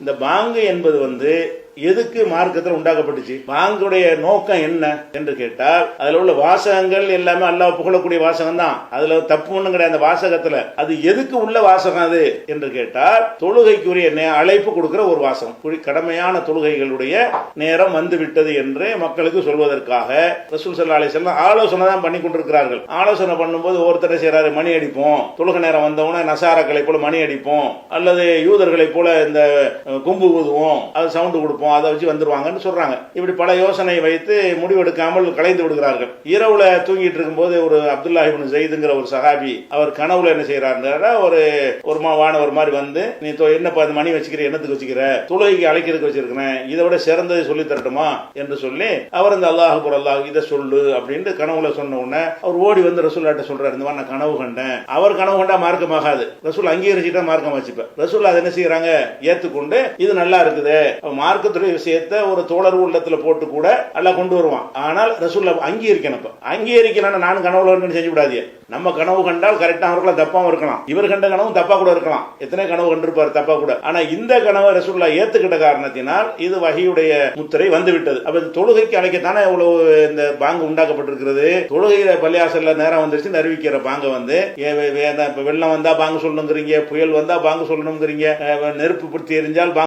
இந்த பாங்கு என்பது வந்து எதுக்கு மார்க்கத்தில் உண்டாக்கப்பட்டுச்சு? பாங்குடைய நோக்கம் என்ன என்று கேட்டால் அதுல உள்ள வாசகங்கள் எல்லாமே அல்லாஹ் புகழக்கூடிய வாசகம் தான் அதுல தப்பு ஒண்ணும் கிடையாது அந்த வாசகத்துல. அது எதுக்கு உள்ள வாசகம் அது என்று கேட்டால் தொழுகைக்குரிய நே- அழைப்பு கொடுக்கிற ஒரு வாசகம். கடமையான தொழுகைகளுடைய நேரம் வந்து விட்டது என்று மக்களுக்கு சொல்வதற்காக ரசூல் சல்லா அலி செல்லம் ஆலோசனை தான் பண்ணி கொண்டிருக்கிறார்கள். ஆலோசனை பண்ணும்போது ஒருத்தர் செய்யறாரு மணி அடிப்போம். தொழுகை நேரம் வந்தவொடனே நசாராக்களை போல மணி அடிப்போம். அல்லது யூதர்களை போல இந்த கொம்பு ஊதுவோம். அது சவுண்டு கொடுப்போம். அதை வச்சு வந்துடுவாங்கன்னு சொல்றாங்க. இப்படி பல யோசனை வைத்து முடிவெடுக்காமல் கலைந்து விடுகிறார்கள். இரவுல தூங்கிட்டு இருக்கும்போது ஒரு அப்துல்லா இப்னு ஜெயிதுங்கிற ஒரு சகாபி அவர் கனவுல என்ன செய்யறாருன்னா ஒரு ஒரு மா வானவர் மாதிரி வந்து நீ தொ- என்னப்பா இந்த மணி வச்சுக்கிற என்னத்துக்கு வச்சுக்கிற? துளைக்கு அழைக்கிறதுக்கு வச்சிருக்கிறேன். இதை விட சிறந்ததை சொல்லி தரட்டுமா? என்று சொல்லி அவர் இந்த அல்லாஹ் அல்லாஹ் இதை சொல்லு அப்படின்ட்டு கனவுல சொன்ன உடனே அவர் ஓடி வந்து ரசூல்லாட்ட சொல்றாரு இந்த மாதிரி நான் கனவு கண்டேன். அவர் கனவு கண்டா மார்க்கமாகாது. ரசூல் அங்கீகரிச்சுட்டா மார்க்கம் வச்சுப்பேன். ரசூல் அதை என்ன செய்யறாங்க ஏத்துக்கொண்டு இது நல்லா இருக்குது. மார்க்கத்து மார்க்கத்துடைய விஷயத்தை ஒரு தோழர் உள்ளத்துல போட்டு கூட எல்லாம் கொண்டு வருவான். ஆனால் ரசூல்ல அங்கீகரிக்கணும் இப்ப அங்கீகரிக்கணும் நானும் கனவுல இருக்குன்னு செஞ்சு விடாதீங்க. நம்ம கனவு கண்டால் கரெக்டாக இருக்கலாம் தப்பாவும் இருக்கலாம். இவர் கண்ட கனவும் தப்பா கூட இருக்கலாம். எத்தனை கனவு கண்டிருப்பார் தப்பா கூட. ஆனா இந்த கனவை ரசூல்லா ஏத்துக்கிட்ட காரணத்தினால் இது வகையுடைய முத்திரை வந்து விட்டது அப்ப இது தொழுகைக்கு அழைக்கத்தானே இவ்வளவு இந்த பாங்கு உண்டாக்கப்பட்டிருக்கிறது? தொழுகையில பள்ளியாசல்ல நேரம் வந்துருச்சு அறிவிக்கிற பாங்க வந்து வெள்ளம் வந்தா பாங்கு சொல்லணுங்கிறீங்க புயல் வந்தா பாங்கு சொல்லணுங்கிறீங்க நெருப்பு பிடிச்சி எரிஞ்சால் பாங்கு